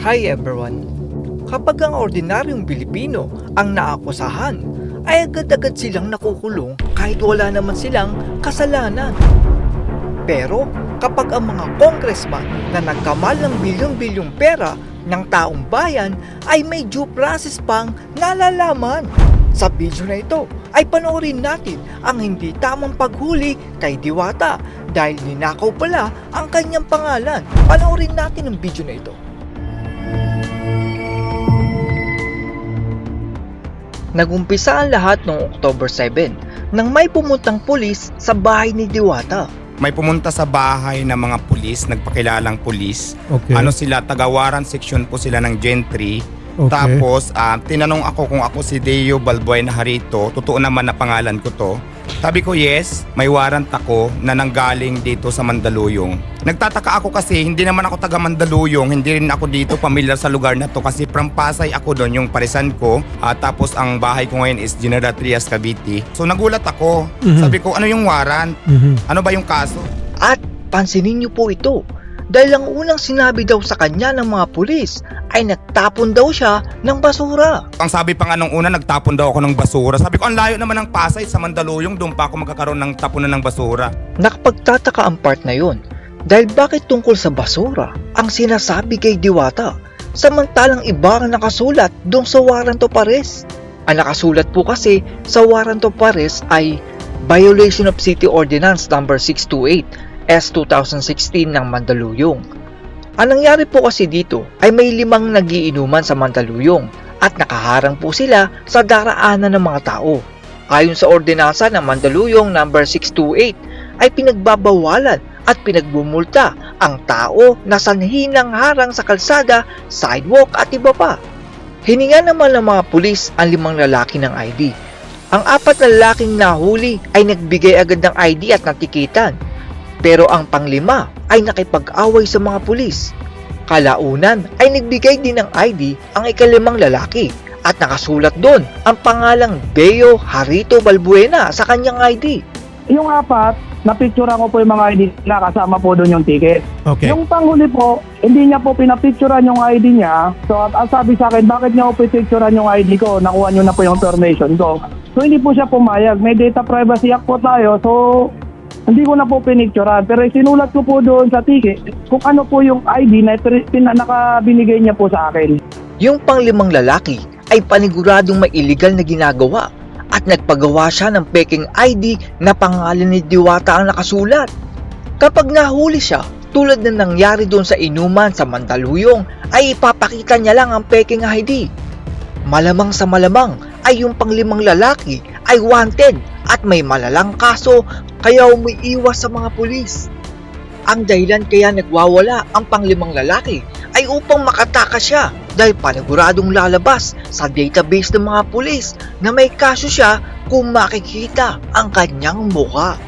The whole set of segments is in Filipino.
Hi everyone! Kapag ang ordinaryong Pilipino ang naakusahan, ay agad-agad silang nakukulong kahit wala naman silang kasalanan. Pero kapag ang mga congressman na nagkamal ng bilyong-bilyong pera ng taong bayan ay may due process pang nalalaman. Sa video na ito ay panoorin natin ang hindi tamang paghuli kay Diwata dahil ninakaw pala ang kanyang pangalan. Panoorin natin ang video na ito. Nagumpisa ang lahat noong October 7 nang may pumuntang pulis sa bahay ni Diwata. May pumunta sa bahay ng mga pulis, nagpakilalang pulis. Okay. Ano sila, tagawaran section po sila ng gentry. okay. Tapos, ah, tinanong ako kung ako si Deo Balbuena Harito. Totoo naman na pangalan ko to. Sabi ko, yes, may warrant ako na nanggaling dito sa Mandaluyong. Nagtataka ako kasi hindi naman ako taga Mandaluyong, hindi rin ako dito familiar sa lugar na to kasi from Pasay ako doon yung parisan ko. Ah, tapos ang bahay ko ngayon is General Trias Cavite. So nagulat ako. Mhm. Sabi ko, ano yung warrant? Mhm. Ano ba yung kaso? At pansinin niyo po ito dahil ang unang sinabi daw sa kanya ng mga pulis ay nagtapon daw siya ng basura. Ang sabi pa nga nung una, nagtapon daw ako ng basura. Sabi ko, ang layo naman ng Pasay sa Mandaluyong, doon pa ako magkakaroon ng tapunan ng basura. Nakapagtataka ang part na yon dahil bakit tungkol sa basura ang sinasabi kay Diwata samantalang iba ang nakasulat doon sa warrant of arrest. Ang nakasulat po kasi sa warrant of arrest ay Violation of City Ordinance number 628 S 2016 ng Mandaluyong. Ang nangyari po kasi dito ay may limang nagiinuman sa Mandaluyong at nakaharang po sila sa daraanan ng mga tao. Ayon sa ordinansa ng Mandaluyong number 628 ay pinagbabawalan at pinagbumulta ang tao na sanhi ng harang sa kalsada, sidewalk at iba pa. Hininga naman ng mga pulis ang limang lalaki ng ID. Ang apat na lalaking nahuli ay nagbigay agad ng ID at natikitan. Pero ang panglima ay nakipag-away sa mga pulis. Kalaunan ay nagbigay din ng ID ang ikalimang lalaki at nakasulat doon ang pangalang Deo Harito Balbuena sa kanyang ID. Yung apat, napicturean ko po yung mga ID na kasama po doon yung ticket. Okay. Yung panghuli po, hindi niya po pinapicturean yung ID niya. So, at, at sabi sa akin, bakit niya po pipicturean yung ID ko? Nakuha niyo na po yung information ko. So, hindi po siya pumayag. May data privacy act po tayo. So, hindi ko na po pinicturean. Pero sinulat ko po doon sa ticket kung ano po yung ID na pin- pin- nakabinigay niya po sa akin. Yung panglimang lalaki ay paniguradong may illegal na ginagawa at nagpagawa siya ng peking ID na pangalan ni Diwata ang nakasulat. Kapag nahuli siya, tulad na nangyari doon sa inuman sa Mandaluyong, ay ipapakita niya lang ang peking ID. Malamang sa malamang ay yung panglimang lalaki ay wanted at may malalang kaso kaya umiiwas sa mga pulis. Ang dahilan kaya nagwawala ang panglimang lalaki ay upang makatakas siya dahil paniguradong lalabas sa database ng mga pulis na may kaso siya kung makikita ang kanyang muka.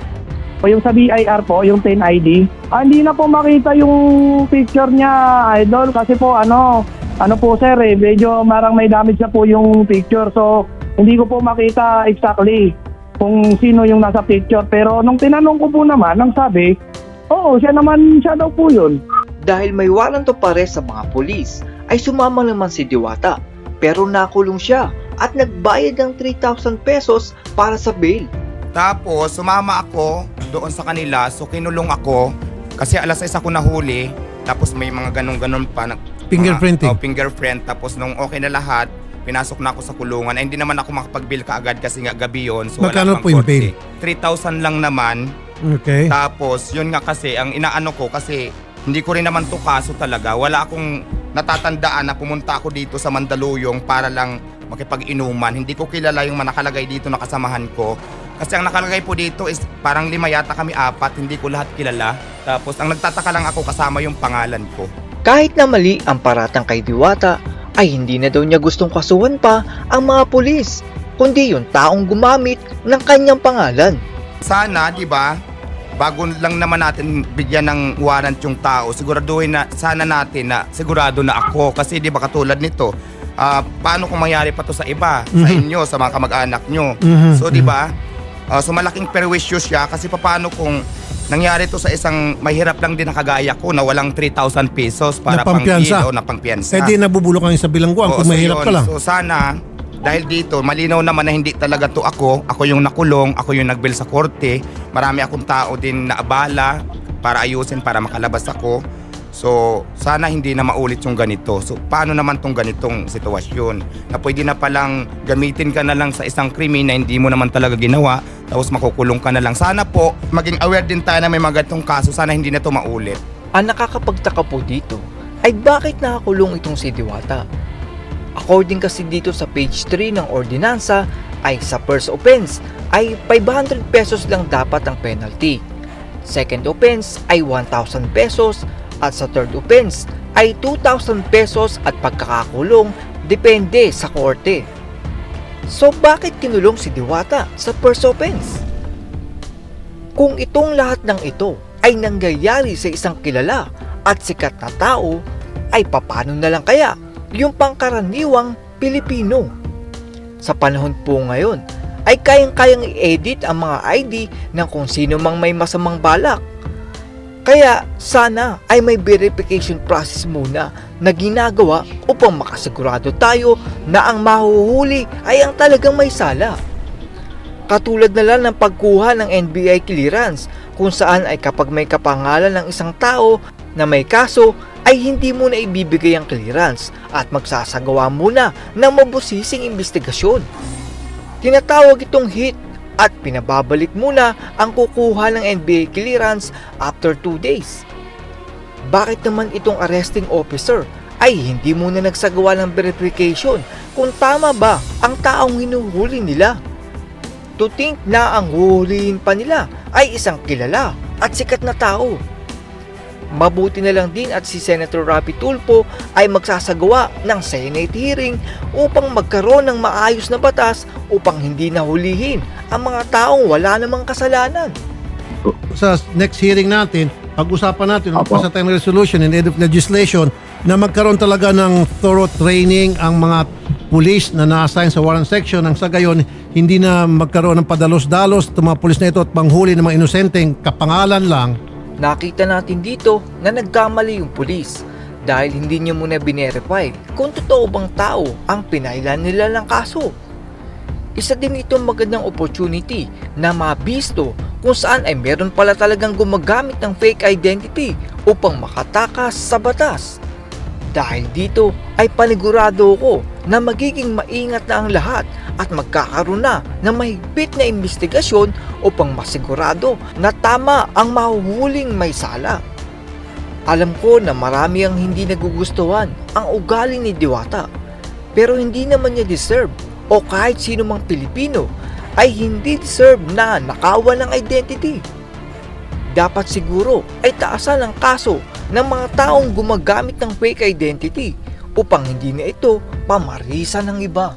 O yung sa BIR po, yung 10 ID, ah, hindi na po makita yung picture niya, idol. Kasi po, ano, ano po sir eh, medyo marang may damage na po yung picture. So, hindi ko po makita exactly kung sino yung nasa picture. Pero nung tinanong ko po naman, ang sabi, oo, siya naman, siya daw po yun. Dahil may warrant of arrest sa mga pulis, ay sumama naman si Diwata. Pero nakulong siya at nagbayad ng 3,000 pesos para sa bail. Tapos, sumama ako doon sa kanila. So, kinulong ako. Kasi alas 6 ako nahuli. Tapos may mga ganun-ganun pa. nag- Fingerprinting. Mga, oh, fingerprint. Tapos nung okay na lahat, pinasok na ako sa kulungan. Ay, hindi naman ako makapag-bill kaagad kasi nga gabi yun. So, wala Magkano po yung korte. 3,000 lang naman. Okay. Tapos, yun nga kasi, ang inaano ko kasi hindi ko rin naman to kaso talaga. Wala akong natatandaan na pumunta ako dito sa Mandaluyong para lang makipag-inuman. Hindi ko kilala yung mga nakalagay dito na kasamahan ko. Kasi ang nakalagay po dito is parang lima yata kami apat, hindi ko lahat kilala. Tapos ang nagtataka lang ako kasama yung pangalan ko. Kahit na mali ang paratang kay Diwata, ay hindi na daw niya gustong kasuhan pa ang mga pulis, kundi yung taong gumamit ng kanyang pangalan. Sana, di ba, bago lang naman natin bigyan ng warrant yung tao, siguraduhin na sana natin na sigurado na ako. Kasi di ba katulad nito, ah, paano kung mangyari pa to sa iba, sa Mhm. inyo, sa mga kamag-anak nyo. Mhm, So di ba, ah, so malaking perwisyo siya kasi paano kung Nangyari to sa isang mahirap lang din na kagaya ko na walang 3,000 pesos para pang o na pangpiyansa. Eh di nabubulok ang sa bilangguan kung so mahirap yun. ka lang. So sana, dahil dito, malinaw naman na hindi talaga to ako. Ako yung nakulong, ako yung nagbil sa korte. Marami akong tao din na abala para ayusin, para makalabas ako. So, sana hindi na maulit yung ganito. So, paano naman tong ganitong sitwasyon? Na pwede na palang gamitin ka na lang sa isang krimen na hindi mo naman talaga ginawa, tapos makukulong ka na lang. Sana po, maging aware din tayo na may mga ganitong kaso. Sana hindi na to maulit. Ang nakakapagtaka po dito ay bakit nakakulong itong si Diwata. According kasi dito sa page 3 ng ordinansa ay sa first offense ay 500 pesos lang dapat ang penalty. Second offense ay 1,000 pesos at sa third offense ay 2,000 pesos at pagkakakulong depende sa korte. So bakit kinulong si Diwata sa first offense? Kung itong lahat ng ito ay nangyayari sa isang kilala at sikat na tao, ay papano na lang kaya yung pangkaraniwang Pilipino? Sa panahon po ngayon, ay kayang-kayang i-edit ang mga ID ng kung sino mang may masamang balak. Kaya sana ay may verification process muna na ginagawa upang makasigurado tayo na ang mahuhuli ay ang talagang may sala. Katulad na lang ng pagkuha ng NBI clearance kung saan ay kapag may kapangalan ng isang tao na may kaso ay hindi muna ibibigay ang clearance at magsasagawa muna ng mabusising investigasyon. Tinatawag itong hit at pinababalik muna ang kukuha ng NBA clearance after 2 days. Bakit naman itong arresting officer ay hindi muna nagsagawa ng verification kung tama ba ang taong hinuhuli nila? To think na ang huhulihin pa nila ay isang kilala at sikat na tao. Mabuti na lang din at si Senator Rapi Tulfo ay magsasagawa ng Senate hearing upang magkaroon ng maayos na batas upang hindi nahulihin ang mga taong wala namang kasalanan. Sa next hearing natin, pag-usapan natin, Apo. magpasa tayo ng resolution and of legislation na magkaroon talaga ng thorough training ang mga pulis na na-assign sa warrant section nang sa gayon hindi na magkaroon ng padalos-dalos itong mga pulis na ito at panghuli ng mga inosenteng kapangalan lang Nakita natin dito na nagkamali yung pulis dahil hindi niya muna binerify kung totoo bang tao ang pinailan nila ng kaso. Isa din itong magandang opportunity na mabisto kung saan ay meron pala talagang gumagamit ng fake identity upang makatakas sa batas. Dahil dito ay panigurado ko na magiging maingat na ang lahat at magkakaroon na ng mahigpit na investigasyon upang masigurado na tama ang mahuhuling may sala. Alam ko na marami ang hindi nagugustuhan ang ugali ni Diwata pero hindi naman niya deserve o kahit sino mang Pilipino ay hindi deserve na nakawan ng identity. Dapat siguro ay taasan ang kaso ng mga taong gumagamit ng fake identity upang hindi na ito pamarisan ng iba.